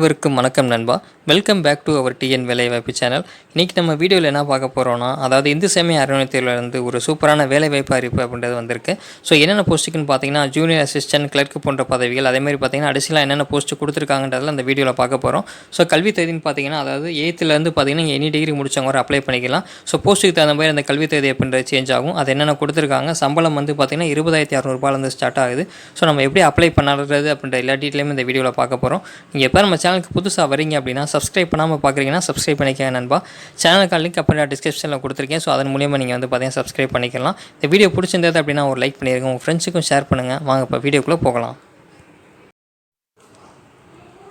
அனைவருக்கும் வணக்கம் நண்பா. Welcome back to our T N வேலைவாய்ப்பு சேனல் இன்றைக்கி நம்ம வீடியோவில் என்ன பார்க்க போகிறோம்னா அதாவது இந்து சமய அறநிலையத்திலிருந்து ஒரு சூப்பரான வேலைவாய்ப்பு அறிவிப்பு அப்படின்றது வந்திருக்கு. ஸோ என்னென்ன போஸ்ட்டுக்குன்னு பார்த்தீங்கன்னா ஜூனியர் அசிஸ்டன்ட் கிளர்க் போன்ற பதவிகள் அதேமாதிரி பார்த்தீங்கன்னா அடிஷனலாக என்னென்ன போஸ்ட் கொடுத்துருக்காங்கன்றதில் அந்த வீடியோவில் பார்க்க போகிறோம் ஸோ கல்வி தகுதின்னு பார்த்தீங்கன்னா அதாவது எயித்துலேருந்து பார்த்தீங்கன்னா எனி டிகிரி முடிச்சவங்க ஒரு அப்ளை பண்ணிக்கலாம். ஸோ போஸ்ட்டுக்கு தகுந்த மாதிரி அந்த கல்வி தகுதி அப்படின்றது சேஞ்ச் ஆகும். அது என்னென்ன கொடுத்துருக்காங்க? சம்பளம் வந்து பார்த்தீங்கன்னா இருபதாயிரத்தி அறநூறுபாலேருந்து ஸ்டார்ட் ஆகுது. ஸோ நம்ம எப்படி அப்ளை பண்ணுறது அப்படின்ற எல்லா டீட்டெயிலுமே இந்த வீடியோவில் பார்க்க போகிறோம் நீங்கள் எப்போ நம்ம சேனலுக்கு புதுசாக வரீங்க அப்படின்னா சப்ஸ்கிரைப் பண்ணாமல் பார்க்குறீங்கன்னா சப்ஸ்கிரைப் பண்ணிக்கங்க நண்பா. சேனலுக்கான லிங்க் அப்படின்னா டிஸ்கிரிப்ஷனில் கொடுத்துருக்கேன். ஸோ அதன் மூலியமாக நீங்கள் வந்து பார்த்தீங்கன்னா சப்ஸ்கிரைப் பண்ணிக்கலாம். இந்த வீடியோ பிடிச்சிருந்தது அப்படின்னா ஒரு லைக் பண்ணிடுங்க உங்கள் ஃப்ரெண்ட்ஸுக்கும் ஷேர் பண்ணுங்கள் வாங்க இப்போ வீடியோக்குள்ளே போகலாம்.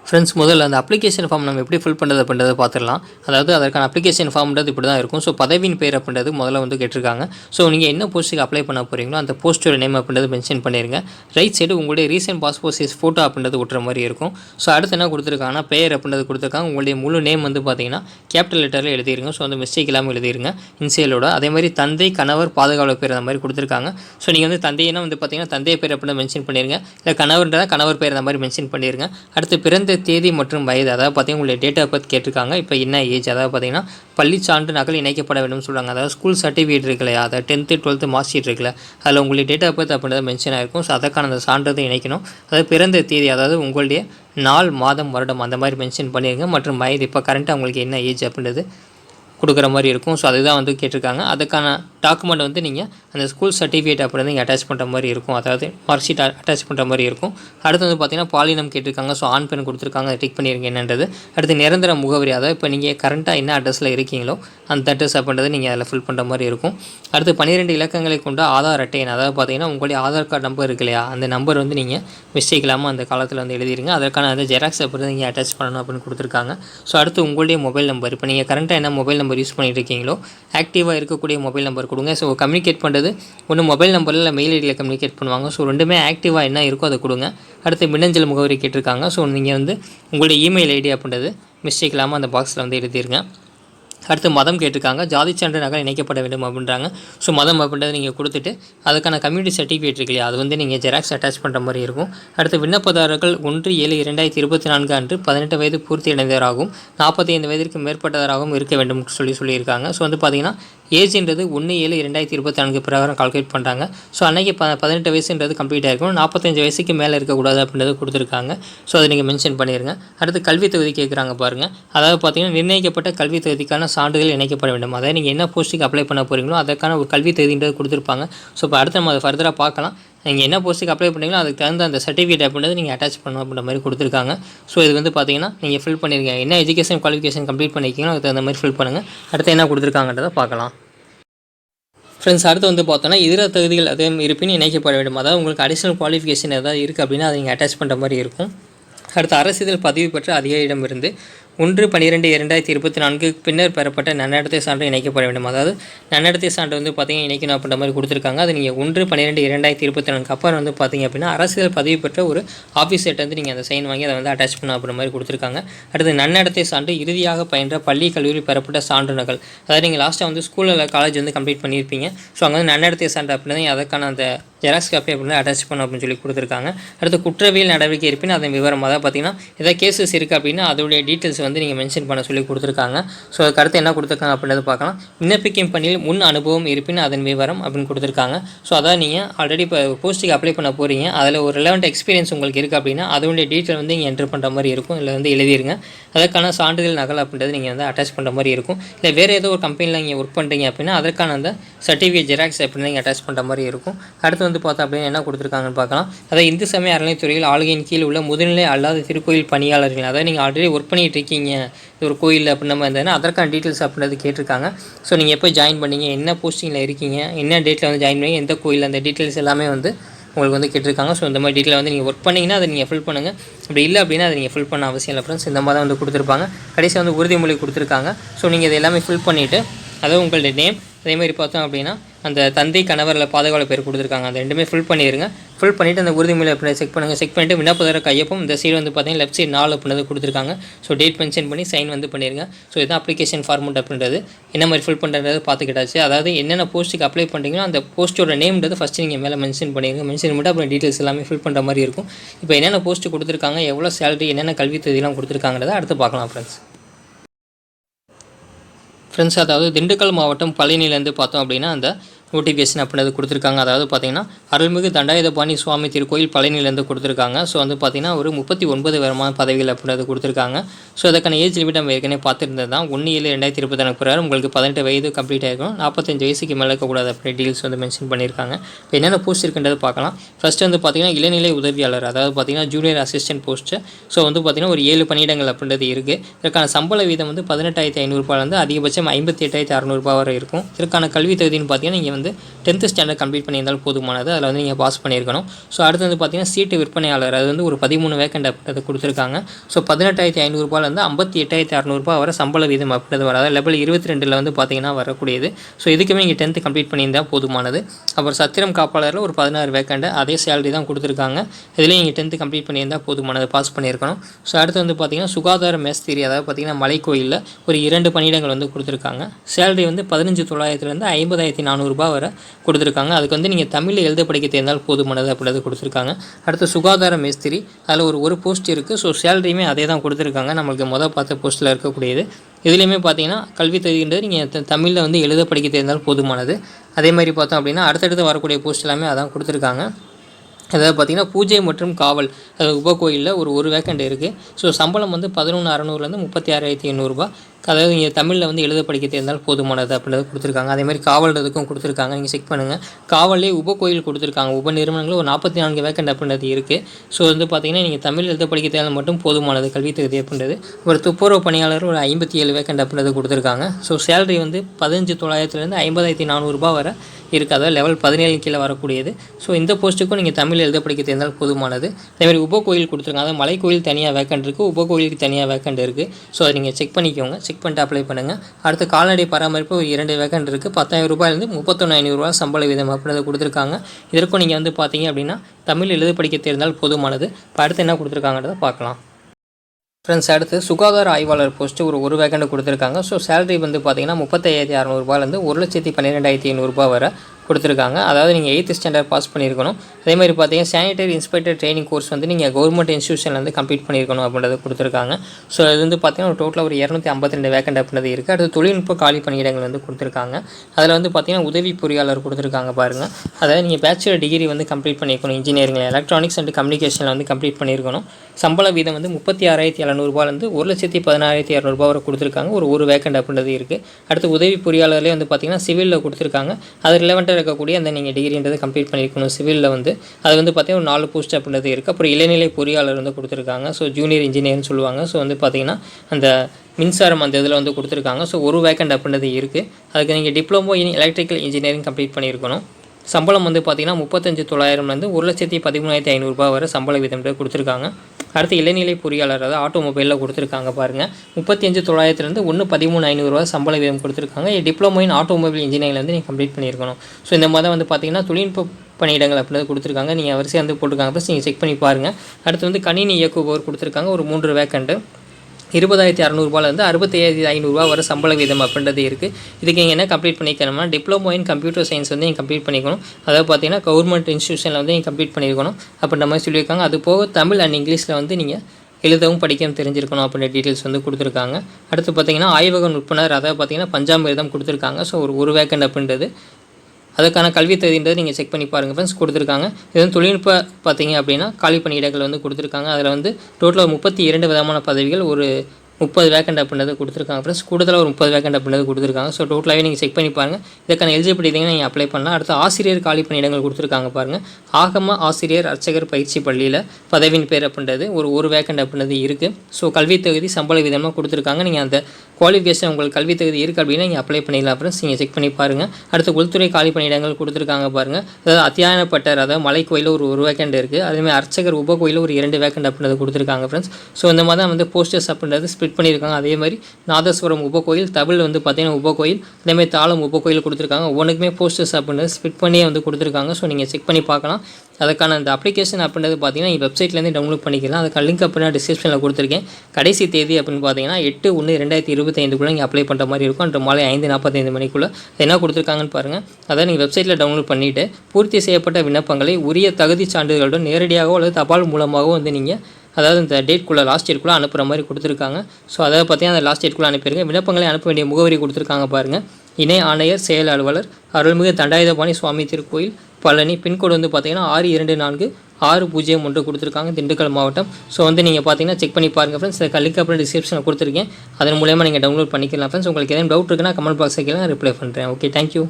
ஃப்ரெண்ட்ஸ் முதல்ல அந்த அப்ளிகேஷன் ஃபார்ம் நம்ம எப்படி ஃபில் பண்ணுறது அப்படின்றத பார்த்துடலாம். அதாவது அதற்கான அப்ளிகேஷன் ஃபார்ம்ன்றது இப்படி தான் இருக்கும். ஸோ பதவியின் பேர் அப்படின்றது முதல்ல வந்து கேட்டிருக்காங்க. ஸோ நீங்கள் என்ன போஸ்ட்டுக்கு அப்ளை பண்ண போகிறீங்களோ அந்த போஸ்ட்டோட நேம் அப்படின்றது மென்ஷன் பண்ணிடுங்க ரைட் சைடு உங்களுடைய ரீசெண்ட் பாஸ்போர்ட் சைஸ் ஃபோட்டோ அப்படின்றது விட்டுற மாதிரி இருக்கும். ஸோ அடுத்து என்ன கொடுத்துருக்காங்கன்னா பெயர் அப்படின்றது கொடுத்துருக்காங்க. உங்களுடைய முழு நேம் வந்து பார்த்தீங்கன்னா கேபிட்டல் லெட்டரில் எழுதிருங்க. ஸோ அந்த மிஸ்டேக் இல்லாமல் எழுதிருங்க. இன்சியலோட அதே மாதிரி தந்தை கணவர் பாதுகாவலர் பேர் அந்த மாதிரி கொடுத்துருக்காங்க. ஸோ நீங்கள் வந்து தந்தையினா வந்து பார்த்தீங்கன்னா தந்தை பேர் அப்படின்னு மென்ஷன் பண்ணிடுங்க இல்லை கணவர்ன்றதான் கணவர் பேர் அந்த மாதிரி மென்ஷன் பண்ணிடுங்க அடுத்து பிறந்த தேதி மற்றும் வயது அதாவது பார்த்தீங்கன்னா உங்களுடைய டேட் ஆஃப் பர்த் கேட்டிருக்காங்க. இப்போ என்ன ஏஜ் அதாவது பார்த்தீங்கன்னா பள்ளி சான்று நகல் இணைக்கப்பட வேண்டும் சொல்கிறாங்க அதாவது ஸ்கூல் சர்டிஃபிகேட் இருக்குல்ல அதாவது டென்த்து டுவெல்த்து மார்க் ஷீட் இருக்குல்ல அதில் உங்களுடைய டேட் ஆஃப் பர்த் அப்படின்றத மென்ஷன் ஆகிருக்கும் ஸோ அதற்கான அந்த சான்றதை இணைக்கணும். அதாவது பிறந்த தேதி அதாவது உங்களுடைய நாள் மாதம் வருடம் அந்த மாதிரி மென்ஷன் பண்ணிடுங்க மற்றும் வயது இப்போ கரண்ட்டாக உங்களுக்கு என்ன ஏஜ் அப்படின்றது கொடுக்குற மாதிரி இருக்கும். ஸோ அதுதான் வந்து கேட்டிருக்காங்க. அதுக்கான டாக்குமெண்ட் வந்து நீங்கள் அந்த ஸ்கூல் சர்டிஃபிகேட் அப்படி வந்து அட்டாச் பண்ணுற மாதிரி இருக்கும். அதாவது மார்க் ஷீட் அட்டாச் பண்ணுற மாதிரி இருக்கும். அடுத்து வந்து பார்த்தீங்கன்னா பாலினம் கேட்டிருக்காங்க. ஸோ ஆண் பெண் கொடுத்துருக்காங்க. டிக் பண்ணிருங்க என்னன்றது. அடுத்து நிரந்தர முகவரி அதாவது இப்போ நீங்கள் கரண்ட்டாக என்ன அட்ரஸில் இருக்கீங்களோ அந்த அட்ரஸ் அப்படின்றத நீங்கள் அதில் ஃபில் பண்ணுற மாதிரி இருக்கும். அடுத்து பன்னிரெண்டு இலக்கங்களை கொண்ட ஆதார் அட்டை அதாவது பார்த்தீங்கன்னா உங்களுடைய ஆதார் கார்டு நம்பர் இருக்கு இல்லையா? அந்த நம்பர் வந்து நீங்கள் மிஸ்டேக் இல்லாமல் அந்த காலத்தில் வந்து எழுதிருங்க. அதற்கான அந்த ஜெராக்ஸ் அப்படி நீங்கள் அட்டாச் பண்ணணும் அப்படின்னு கொடுத்துருக்காங்க. ஸோ அடுத்து உங்களுடைய மொபைல் நம்பர் இப்போ நீங்கள் கரண்ட்டாக என்ன மொபைல் நம்பர் யூஸ் பண்ணிட்டு இருக்கீங்களோ ஆக்டிவாக இருக்கக்கூடிய மொபைல் நம்பர் கொடுங்க. ஸோ கம்யூனிகேட் பண்ணுறது ஒன்று மொபைல் நம்பரில் இல்லை மெயில் ஐடியில் கம்யூனிகேட் பண்ணுவாங்க. ஸோ ரெண்டுமே ஆக்டிவாக என்ன இருக்கோ அதை கொடுங்க. அடுத்து மின்னஞ்சல் முகவரி கேட்டிருக்காங்க. ஸோ நீங்கள் வந்து உங்களுடைய இமெயில் ஐடி அப்படின்றது மிஸ்டேக் இல்லாமல் அந்த பாக்ஸில் வந்து எழுதிருங்க. அடுத்து மதம் கேட்டிருக்காங்க. ஜாதி சான்று இணைக்கப்பட வேண்டும் அப்படின்றாங்க. ஸோ மதம் அப்படின்றத நீங்கள் கொடுத்துட்டு அதுக்கான கம்யூனிட்டி சர்டிஃபிகேட் இருக்கு இல்லையா? அது வந்து நீங்கள் ஜெராக்ஸ் அட்டாச் பண்ணுற மாதிரி இருக்கும். அடுத்து விண்ணப்பதாரர்கள் ஒன்று ஏழு இரண்டாயிரத்தி இருபத்தி நான்கு அன்று பதினெட்டு வயது பூர்த்தி அடைந்தவராகவும் நாற்பத்தி ஐந்து வயதிற்கு மேற்பட்டவராகவும் இருக்க வேண்டும் சொல்லி சொல்லியிருக்காங்க. ஸோ வந்து பார்த்தீங்கன்னா ஏஜ்ன்றது ஒன்று ஏழு இரண்டாயிரத்தி இருபத்தி நான்கு பிரகாரம் கால்குலேட் பண்ணுறாங்க ஸோ அன்றைக்கி ப பதினெட்டு வயசுன்றது கம்ப்ளீட் ஆகிருக்கும் நாற்பத்தஞ்சு வயசுக்கு மேலே இருக்கக்கூடாது அப்படின்றது கொடுத்துருக்காங்க. ஸோ அதை நீங்கள் மென்ஷன் பண்ணிடுங்க அடுத்து கல்வி தகுதி கேட்குறாங்க பாருங்கள் அதாவது பார்த்தீங்கன்னா நிர்ணயிக்கப்பட்ட கல்வி தகுதிக்கான சான்றிதழ் இணைக்கப்பட வேண்டும். அதாவது நீங்கள் என்ன போஸ்ட்டுக்கு அப்ளை பண்ண போகிறீங்களோ அதற்கான ஒரு கல்வி தகுதின்றது கொடுத்துருப்பாங்க. ஸோ இப்போ அடுத்து நம்ம அதை ஃபர்தராக பார்க்கலாம். நீங்கள் என்ன போஸ்ட்டுக்கு அப்ளை பண்ணீங்களோ அதுக்கு தகுந்த அந்த சர்டிஃபிகேட் அப்படின்றது நீங்கள் அட்டாச் பண்ணணும் அப்படின்ற மாதிரி கொடுத்துருக்காங்க. ஸோ இது வந்து பார்த்தீங்கன்னா நீங்கள் ஃபில் பண்ணியிருக்கீங்க என்ன எஜுகேஷன் குவாலிஃபிகேஷன் கம்ப்ளீட் பண்ணியிருக்கீங்களோ அதுக்கு தகுந்த மாதிரி ஃபில் பண்ணுங்கள் அடுத்து என்ன கொடுத்துருக்காங்கன்றதை பார்க்கலாம். ஃப்ரெண்ட்ஸ் அடுத்து வந்து பார்த்தோன்னா இதர தகுதிகள் அதே இருப்பினும் இணைக்கப்பட வேண்டும். அதாவது உங்களுக்கு அடிஷனல் குவாலிஃபிகேஷன் ஏதாவது இருக்குது அப்படின்னா அதை நீங்கள் அட்டாச் பண்ணுற மாதிரி இருக்கும். அடுத்து அரசியல் பதிவு பெற்ற அதிகாரியிடமிருந்து ஒன்று பன்னிரெண்டு இரண்டாயிரத்தி இருபத்தி நான்கு பின்னர் பெறப்பட்ட நன்னடத்தை சான்று இணைக்கப்பட வேண்டும். அதாவது நன்னடத்தை சான்று வந்து பார்த்திங்கன்னா இணைக்கணும் அப்படின்ற மாதிரி கொடுத்துருக்காங்க. அது நீங்கள் ஒன்று பன்னிரெண்டு இரண்டாயிரத்தி இருபத்தி நான்கு அப்புறம் வந்து பார்த்தீங்க அப்படின்னா அரசியல் பதவி பெற்ற ஒரு ஆஃபீஸர்கிட்ட வந்து நீங்கள் அந்த சைன் வாங்கி அதை வந்து அட்டாச் பண்ண அப்படின்ற மாதிரி கொடுத்துருக்காங்க. அடுத்து நன்னடத்தை சான்று இறுதியாக பயின்ற பள்ளி கல்லூரி பெறப்பட்ட சான்றிதழ்கள் அதாவது நீங்கள் லாஸ்ட்டாக வந்து ஸ்கூலில் காலேஜ் வந்து கம்ப்ளீட் பண்ணியிருப்பீங்க. ஸோ அங்கே வந்து நன்னடத்தை சான்று அப்படின்னா அதற்கான அந்த ஜெராக்ஸ் காப்பி அப்படின்னு அட்டாச் பண்ண அப்படின்னு சொல்லி கொடுத்துருக்காங்க. அடுத்து குற்றவியல் நடவடிக்கை இருப்பின் அதன் விவரம் அதாவது பார்த்தீங்கன்னா ஏதாவது கேசஸ் இருக்குது அப்படின்னா அதோடைய டீட்டெயில்ஸ் வந்து நீங்கள் மென்ஷன் பண்ண சொல்லி கொடுத்துருக்காங்க. ஸோ அதுக்கடுத்து என்ன கொடுத்துருக்காங்க அப்படின்றத பார்க்கலாம். விண்ணப்பிக்கும் பணியில் முன் அனுபவம் இருப்பின் அதன் விவரம் அப்படின்னு கொடுத்துருக்காங்க. ஸோ அதான் நீங்கள் ஆல்ரெடி இப்போ போஸ்ட்டுக்கு அப்ளை பண்ண போகிறீங்க அதில் ஒரு ரிலவெண்ட் எக்ஸ்பீரியன்ஸ் உங்களுக்கு இருக்குது அப்படின்னா அதோடைய டீட்டெயில் வந்து நீங்கள் என்ட்ரு பண்ணுற மாதிரி இருக்கும். இல்லை வந்து எழுதிருங்க. அதற்கான சான்றிதழ் நகல் அப்படின்றது நீங்கள் வந்து அட்டாச் பண்ணுற மாதிரி இருக்கும். இல்லை வேறு ஏதோ ஒரு கம்பெனியில் நீங்கள் ஒர்க் பண்ணுறீங்க அப்படின்னா அதற்கான அந்த சர்டிஃபிகேட் ஜெராக்ஸ் அப்படின்னு நீங்கள் அட்டாச் பண்ணுற மாதிரி இருக்கும். அடுத்து வந்து பார்த்தோம் அப்படின்னா என்ன கொடுத்துருக்காங்கன்னு பார்க்கலாம். அதாவது இந்து சமய அறநிலைத்துறையில் ஆளுகையின் கீழ் உள்ள முதுநிலை அல்லாத திருக்கோயில் பணியாளர்கள் அதாவது நீங்கள் ஆல்ரெடி ஒர்க் பண்ணிட்டு இருக்கீங்க இது ஒரு கோயில் அப்படின்ன மாதிரி இருந்ததுன்னா அதற்கான டீட்டெயில்ஸ் அப்படின்றது கேட்டிருக்காங்க. ஸோ நீங்கள் எப்போ ஜாயின் பண்ணீங்க என்ன போஸ்டிங்கில் இருக்கீங்க என்ன டேட்டில் வந்து ஜாயின் பண்ணீங்க எந்த கோயில் அந்த டீட்டெயில்ஸ் எல்லாமே வந்து உங்களுக்கு வந்து கேட்டிருக்காங்க. ஸோ இந்த மாதிரி டீட்டெயில் வந்து நீங்கள் ஒர்க் பண்ணிங்கன்னா அதை நீங்கள் ஃபில் பண்ணுங்கள் அப்படி இல்லை அப்படின்னா அதை நீங்கள் ஃபில் பண்ண அவசியம் இல்லை ஃப்ரெண்ட்ஸ் இந்த மாதிரி தான் வந்து கொடுத்துருப்பாங்க. கடைசியாக வந்து உறுதிமொழி கொடுத்துருக்காங்க. ஸோ நீங்கள் இது எல்லாமே ஃபில் பண்ணிவிட்டு அதாவது உங்களுடைய நேம் அதே மாதிரி பார்த்தோம் அப்படின்னா அந்த தந்தை கணவரில் பாதுகாப்பு பேர் கொடுத்துருக்காங்க. அந்த ரெண்டுமே ஃபில் பண்ணிடுங்க ஃபில் பண்ணிவிட்டு அந்த உறுதிமொழி அப்படின்றத செக் பண்ணுங்கள் செக் பண்ணிவிட்டு விண்ணப்பதார கையப்பம் இந்த சைடு வந்து பார்த்தீங்கன்னா லெஃப்ட் சைடு நாலு அப்படின்றது கொடுத்துருக்காங்க. ஸோ டேட் மென்ஷன் பண்ணி சைன் வந்து பண்ணிடுங்க ஸோ இதுதான் அப்ளிகேஷன் ஃபார்மெட் அப்படின்றது. என்ன மாதிரி ஃபில் பண்ணுறது பார்த்துக்கிட்டாச்சு. அதாவது என்னென்ன போஸ்ட்டுக்கு அப்ளை பண்ணுறீங்களோ அந்த போஸ்ட்டோட நேம்ன்றது ஃபஸ்ட்டு நீங்கள் மேலே மென்ஷன் பண்ணிடுங்க மென்ஷன் பண்ணிட்டு அப்புறம் டீட்டெயில்ஸ் எல்லாமே ஃபில் பண்ணுற மாதிரி இருக்கும். இப்போ என்னென்ன போஸ்ட்டு கொடுத்துருக்காங்க எவ்வளோ சேலரி என்னென்ன கல்வி தகுதியெல்லாம் கொடுத்துருக்காங்கிறத அடுத்து பார்க்கலாம் ஃப்ரெண்ட்ஸ் ஃப்ரெண்ட்ஸ் அதாவது திண்டுக்கல் மாவட்டம் பழனிலேருந்து பார்த்தோம் அப்படின்னா அந்த நோட்டிஃபிகேஷன் அப்படின்றது கொடுத்துருக்காங்க. அதாவது பார்த்தீங்கன்னா அருள்மிகு தண்டாயுதபாணி சுவாமி திருக்கோயில் பழனிலேருந்து கொடுத்துருக்காங்க. ஸோ வந்து பார்த்தீங்கன்னா ஒரு முப்பத்தி ஒன்பது வருமான பதவிகள் அப்படின்றது கொடுத்துருக்காங்க. ஸோ அதுக்கான ஏஜ் லிமிட் நம்ம ஏற்கனவே பார்த்துருந்தது தான். ஒன்று ஏழு ரெண்டாயிரத்தி இருபத்தி நாலு பிறகு உங்களுக்கு பதினெட்டு வயது கம்ப்ளீட் ஆகிருக்கும் நாற்பத்தஞ்சு வயசுக்கு மேலே இருக்கக்கூடாது அப்படி டீல்ஸ் வந்து மென்ஷன் பண்ணியிருக்காங்க. இப்போ என்னென்ன போஸ்ட் இருக்குன்றது பார்க்கலாம். ஃபஸ்ட்டு வந்து பார்த்தீங்கன்னா இளநிலை உதவியாளர் அதாவது பார்த்தீங்கன்னா ஜூனியர் அசிஸ்டன்ட் போஸ்ட்டு ஸோ வந்து பார்த்தீங்கன்னா ஒரு ஏழு பணியிடங்கள் அப்படின்றது இருக்குது இதற்கான சம்பள வீதம் வந்து பதினெட்டாயிரத்தி ஐநூறுரூபாலேருந்து அதிகபட்சம் ஐம்பத்தி எட்டாயிரத்தி அறநூறுபா வரை இருக்கும். இதற்கான கல்வி தகுதின்னு பார்த்திங்கன்னா நீங்கள் வந்து டென்த்து ஸ்டாண்டர்ட் கம்ப்ளீட் பண்ணியிருந்தால் போதுமானது. அதில் வந்து நீங்கள் பாஸ் பண்ணியிருக்கணும். ஸோ அடுத்து வந்து பார்த்தீங்கன்னா சீட்டு விற்பனையாளர் அது வந்து ஒரு பதிமூணு வேக்கண்ட் அப்படின்றத கொடுத்துருக்காங்க. ஸோ பதினெட்டாயிரத்தி ஐநூறுரூபாலேருந்து ஐம்பத்தி எட்டாயிரத்தி அறநூறுபா வர சம்பள வீதம் அப்படின்றது வராது. லெவல் இருபத்தி ரெண்டில் வந்து பார்த்தீங்கன்னா வரக்கூடியது. ஸோ இதுக்குமே நீங்கள் டென்த்து கம்ப்ளீட் பண்ணியிருந்தால் போதுமானது. அப்புறம் சத்திரம் காப்பாளரில் ஒரு பதினாறு வேக்கண்ட் அதே சேலரி தான் கொடுத்துருக்காங்க. இதுலேயும் நீங்கள் டென்த்து கம்ப்ளீட் பண்ணியிருந்தால் போதுமானது பாஸ் பண்ணியிருக்கணும். ஸோ அடுத்து வந்து பார்த்தீங்கன்னா சுகாதார மேஸ்திரி அதாவது பார்த்தீங்கன்னா மலைக்கோயிலில் ஒரு இரண்டு பணியிடங்கள் வந்து கொடுத்துருக்காங்க. சேலரி வந்து பதினஞ்சு தொள்ளாயிரத்துலேருந்து ஐம்பதாயிரத்தி நானூறுரூபா வரை கொடுத்துருக்காங்க. அதுக்கு வந்து நீங்கள் தமிழில் எழுத படிக்க தெரிந்தால் போதுமானது அப்படின்றது கொடுத்துருக்காங்க. அடுத்து சுகாதார மேஸ்திரி அதில் ஒரு ஒரு போஸ்ட் இருக்குது ஸோ சேலரியுமே அதே தான் கொடுத்துருக்காங்க. நம்மளுக்கு மொதல் பார்த்த போஸ்ட்டில் இருக்கக்கூடியது. இதுலேயுமே பார்த்தீங்கன்னா கல்வி தகுதின்றது நீங்கள் தமிழில் வந்து எழுத படிக்க தெரிந்தால் போதுமானது. அதே மாதிரி பார்த்தோம் அப்படின்னா அடுத்தடுத்து வரக்கூடிய போஸ்ட் எல்லாமே அதான் கொடுத்துருக்காங்க. அதாவது பார்த்திங்கன்னா பூஜை மற்றும் காவல் அது உபகோயிலில் ஒரு ஒரு வேக்கண்ட் இருக்குது ஸோ சம்பளம் வந்து பதினொன்று அறநூறுலேருந்து முப்பத்தி ஆறாயிரத்தி எண்ணூறுரூபா அதாவது நீங்கள் தமிழில் வந்து எழுத படிக்க தெரிந்தால் போதுமானது அப்படின்றது கொடுத்துருக்காங்க. அதேமாதிரி காவல்றதுக்கும் கொடுத்துருக்காங்க. நீங்கள் செக் பண்ணுங்கள் காவல்லே உபகோயில் கொடுத்துருக்காங்க. உப நிறுவனங்களும் ஒரு நாற்பத்தி நான்கு வேக்கண்ட் அப்படின்றது இருக்குது ஸோ வந்து பார்த்தீங்கன்னா நீங்கள் தமிழ் எழுத படிக்க தேவையான மட்டும் போதுமானது கல்வி தகுதி அப்படின்றது. ஒரு துப்புரவு பணியாளர் ஒரு ஐம்பத்தி ஏழு வேக்கண்ட் அப்படின்றது கொடுத்துருக்காங்க. ஸோ சேலரி வந்து பதினஞ்சு தொள்ளாயிரத்துலேருந்து ஐம்பதாயிரத்தி நானூறுரூபா வரை இருக்குது அதாவது லெவல் பதினேழு கீழே வரக்கூடியது. ஸோ இந்த போஸ்ட்டுக்கும் நீங்கள் தமிழ் எழுத படிக்க தெரிந்தால் போதுமானது. அதேமாதிரி உபகோயில் கொடுத்துருக்காங்க. அதாவது மலைக்கோயில் தனியாக வேக்கண்ட் இருக்குது உப கோயிலுக்கு தனியாக வேக்கண்ட் இருக்குது ஸோ அதை நீங்கள் செக் பண்ணிக்கோங்க. செக் பண்ணிட்டு அப்ளை பண்ணுங்கள் அடுத்து கால்நடை பராமரிப்பு ஒரு இரண்டு வேக்கண்ட் இருக்குது பத்தாயிரம் ரூபாயிலேருந்து முப்பத்தொன்று ஐநூறுரூவா சம்பள விதம் அப்படின்றத கொடுத்துருக்காங்க. இதற்கும் நீங்கள் வந்து பார்த்தீங்க அப்படின்னா தமிழ் எழுத படிக்க தெரிந்தால் போதுமானது. இப்போ அடுத்து என்ன கொடுத்துருக்காங்கன்றதை பார்க்கலாம் ஃப்ரெண்ட்ஸ் அடுத்து சுகாதார ஆய்வாளர் போஸ்ட்டு ஒரு ஒரு வேகண்ட் கொடுத்துருக்காங்க. ஸோ சேலரி வந்து பார்த்தீங்கன்னா முப்பத்தையாயிரத்தி அறநூறுபாலேருந்து ஒரு லட்சத்தி பன்னிரெண்டாயிரத்தி ஐநூறுரூபா வரை. கொடுத்துருக்காங்க. அதாவது நீங்கள் எயித்து ஸ்டாண்டர்ட் பாஸ் பண்ணியிருக்கணும். அதே மாதிரி பார்த்தீங்கன்னா சானிடரி இன்ஸ்பெக்டர் ட்ரைனிங் கோர்ஸ் வந்து நீங்கள் கவர்மெண்ட் இன்ஸ்டியூஷன்லேருந்து கம்ப்ளீட் பண்ணியிருக்கணும் அப்படின்றது கொடுத்துருக்காங்க. ஸோ அது வந்து பார்த்தீங்கன்னா ஒரு டோட்டலாக ஒரு இரநூத்தி ஐம்பத்தி ரெண்டு வேக்கண்ட் அப்படின்றது இருக்குது அடுத்து தொழில்நுட்ப காலி பணியிடங்கள் வந்து கொடுத்துருக்காங்க. அதில் வந்து பார்த்தீங்கன்னா உதவி பொறியாளர் கொடுத்துருக்காங்க பாருங்கள் அதாவது நீங்கள் பேச்சுலர் டிகிரி வந்து கம்ப்ளீட் பண்ணியிருக்கணும். இன்ஜினியரிங் எலக்ட்ரானிக்ஸ் அண்ட் கம்யூனிகேஷனில் வந்து கம்ப்ளீட் பண்ணியிருக்கணும். சம்பள வீதம் வந்து முப்பத்தி ஆறாயிரத்தி எழுநூறுபாலேருந்து ஒரு லட்சத்தி பதினாயிரத்தி இரநூறுபா வரை கொடுத்துருக்காங்க. ஒரு ஒரு வேக்கண்ட் அப்படின்றது இருக்குது அடுத்து உதவி பொறியாளர்லேயே வந்து பார்த்தீங்கன்னா சிவிலில் கொடுத்துருக்காங்க. அது ரிலவெண்ட்டாக இருக்கக்கூடிய அந்த நீங்கள் டிகிரின்றது கம்ப்ளீட் பண்ணியிருக்கணும் சிவிலில் வந்து. அது வந்து பார்த்தீங்கன்னா ஒரு நாலு போஸ்ட் அப்படின்றது இருக்குது அப்புறம் இளநிலை பொறியாளர் வந்து கொடுத்துருக்காங்க. ஸோ ஜூனியர் இன்ஜினியர்னு சொல்லுவாங்க. ஸோ வந்து பார்த்தீங்கன்னா அந்த மின்சாரம் அந்த இதில் வந்து கொடுத்துருக்காங்க. ஸோ ஒரு வேக்கண்ட் அப்படின்றது இருக்குது அதுக்கு நீங்கள் diploma in electrical engineering complete பண்ணியிருக்கணும். சம்பளம் வந்து பார்த்தீங்கன்னா முப்பத்தஞ்சு தொள்ளாயிரம்லேருந்து ஒரு லட்சத்தி பதிமூணாயிரத்தி ஐநூறுரூபா வரை சம்பள விதம் கொடுத்துருக்காங்க. அடுத்து இளநிலை பொறியாளர் அதாவது ஆட்டோமொபைலில் கொடுத்துருக்காங்க பாருங்கள் முப்பத்தி அஞ்சு தொள்ளாயிரத்துலேருந்து ஒன்று பதிமூணு ஐநூறுரூவா சம்பள வீதம் கொடுத்துருக்காங்க. டிப்ளமோ இன் ஆட்டோமொபைல் இன்ஜினியரிங்லேருந்து நீங்கள் கம்ப்ளீட் பண்ணியிருக்கணும். ஸோ இந்த மாதிரி வந்து பார்த்தீங்கன்னா தொழில்நுட்ப பணியிடங்கள் அப்படின்றது கொடுத்துருக்காங்க. நீங்கள் வரிசையாக வந்து போட்டிருக்காங்க. ப்ளஸ் நீங்கள் செக் பண்ணி பாருங்கள் அடுத்து வந்து கணினி இயக்குபவர் கொடுத்துருக்காங்க. ஒரு மூன்று வேக்கண்ட்டு இருபதாயிரத்தி அறநூறுபாலேருந்து அறுபத்தையாயிரத்தி ஐநூறுரூவா வர சம்பள வீதம் அப்படின்றது இருக்குது இதுக்கு நீங்கள் என்ன கம்ப்ளீட் பண்ணிக்கணும்னா டிப்ளமோ இன் கம்ப்யூட்டர் சயின்ஸ் வந்து நீங்கள் கம்ப்ளீட் பண்ணிக்கணும். அதாவது பார்த்தீங்கன்னா கவர்மெண்ட் இன்ஸ்டியூஷனில் வந்து நீங்கள் கம்ப்ளீட் பண்ணியிருக்கணும் அப்படின்ற மாதிரி சொல்லியிருக்காங்க. அது போக தமிழ் அண்ட் இங்கிலீஷில் வந்து நீங்கள் எழுதவும் படிக்கவும் தெரிஞ்சிருக்கணும் அப்படின்ற டீட்டெயில்ஸ் வந்து கொடுத்துருக்காங்க. அடுத்து பார்த்தீங்கன்னா ஆய்வக நுட்பனர் அதாவது பார்த்தீங்கன்னா பஞ்சாமிர்தம் கொடுத்துருக்காங்க. ஸோ ஒரு ஒரு வேக்கண்ட் அப்படின்றது. அதுக்கான கல்வி தகுதின்றது நீங்கள் செக் பண்ணி பாருங்கள் ஃப்ரெண்ட்ஸ் கொடுத்துருக்காங்க. இது வந்து தொழில்நுட்ப பார்த்தீங்க அப்படின்னா காலி பணியிடங்கள் வந்து கொடுத்துருக்காங்க. அதில் வந்து டோட்டலாக முப்பத்தி இரண்டு விதமான பதவிகள் ஒரு முப்பது வேக்கண்ட் அப்படின்றது கொடுத்துருக்காங்க ஃப்ரெண்ட்ஸ் கூடுதலாக ஒரு முப்பது வேக்கண்ட் அப்படின்றது கொடுத்துருக்காங்க. ஸோ டோட்டலாகவே நீங்கள் செக் பண்ணி பாருங்கள் இதுக்கான எலிஜிபிலிட்டி நீங்கள் அப்ளை பண்ணலாம். அடுத்து ஆசிரியர் காலி பணியிடங்கள் கொடுத்துருக்காங்க பாருங்கள் ஆகம ஆசிரியர் அர்ச்சகர் பயிற்சி பள்ளியில் பதவியின் பேர் அப்படின்றது ஒரு ஒரு வேக்கண்ட் அப்படின்றது இருக்குது ஸோ கல்வி தகுதி சம்பள விதமாக கொடுத்துருக்காங்க. நீங்கள் அந்த குவாலிஃபிகேஷன் உங்களுக்கு கல்வி தகுதி இருக்குது அப்படின்னா நீங்கள் அப்ளை பண்ணிடலாம். ஃப்ரெண்ட்ஸ் நீங்கள் செக் பண்ணி பாருங்கள் அடுத்து உள்துறை காலி பணியிடங்கள் கொடுத்துருக்காங்க பாருங்கள் அதாவது அத்தியாயப்பட்டர் அதாவது மலை கோயிலில் ஒரு ஒரு வேக்கண்ட் இருக்குது அதேமாதிரி அர்ச்சகர் உப கோயிலில் ஒரு இரண்டு வேக்கண்ட் அப்படின்றது கொடுத்துருக்காங்க ஃப்ரெண்ட்ஸ் ஸோ இந்த மாதிரி தான் வந்து போஸ்டர்ஸ் அப்படின்றது ஸ்ப்ளிட் பண்ணியிருக்காங்க. அதே மாதிரி நாதஸ்வரம் உப கோயில் தமிழ் வந்து பார்த்திங்கன்னா உப கோயில் அதேமாதிரி தாளம் உப கோயில் கொடுத்துருக்காங்க. ஒவ்வொன்றுக்குமே போஸ்டர்ஸ் அப்படின்றது ஸ்ப்ளிட் பண்ணியே வந்து கொடுத்துருக்காங்க. ஸோ நீங்கள் செக் பண்ணி பார்க்கலாம். அதுக்கான அந்த அப்ளிகேஷன் அப்படின்றது பார்த்தீங்கன்னா நீங்கள் வெப்சைட்லேருந்து டவுன்லோட் பண்ணிக்கலாம். அதுக்கான லிங்க் அப்படின்னா டிஸ்கிரிப்ஷனில் கொடுத்துருக்கேன். கடைசி தேதி அப்படின்னு பார்த்தீங்கன்னா எட்டு ஒன்று ரெண்டாயிரத்தி இருபத்தைந்துக்குள்ளே நீங்கள் அப்ளை பண்ணுற மாதிரி இருக்கும். அன்று மாலை ஐந்து நாற்பத்தைந்து மணிக்குள்ளே என்ன கொடுத்துருக்காங்கன்னு பாருங்கள் அதை நீங்கள் வெப்சைட்டில் டவுன்லோட் பண்ணிவிட்டு பூர்த்தி செய்யப்பட்ட விண்ணப்பங்களை உரிய தகுதி சான்றிதழ்களுடன் நேரடியாகவோ அல்லது தபால் மூலமாகவோ வந்து நீங்கள் அதாவது இந்த டேட்குள்ளே லாஸ்ட் டேட்குள்ளே அனுப்புகிற மாதிரி கொடுத்துருக்காங்க. ஸோ அதை பார்த்தீங்கன்னா அந்த லாஸ்ட் டேட்குள்ளே அனுப்பிடுங்க. விண்ணப்பங்களை அனுப்ப வேண்டிய முகவரி கொடுத்துருக்காங்க பாருங்கள் இணை ஆணையர் செயல் அலுவலர் அருள்மிகு தண்டாயுதபாணி சுவாமி திருக்கோயில் பழனி. பின்கோடு வந்து பார்த்தீங்கன்னா ஆறு இரண்டு நான்கு ஆறு பூஜ்ஜியம் ஒன்று கொடுத்துருக்காங்க திண்டுக்கல் மாவட்டம். ஸோ வந்து நீங்கள் பார்த்தீங்கன்னா செக் பண்ணி பாருங்கள் ஃப்ரெண்ட்ஸ் இந்த லிங்க் அப்புறம் டிஸ்கிரிப்ஷனில் கொடுத்துருக்கேன். அதன் மூலயமா நீங்கள் டவுன்லோட் பண்ணிக்கலாம் ஃப்ரெண்ட்ஸ் உங்களுக்கு எதுவும் டவுட் இருக்குன்னா கமெண்ட் பாக்ஸில் கேளுங்க ரிப்ளை பண்ணுறேன் ஓகே தேங்க்யூ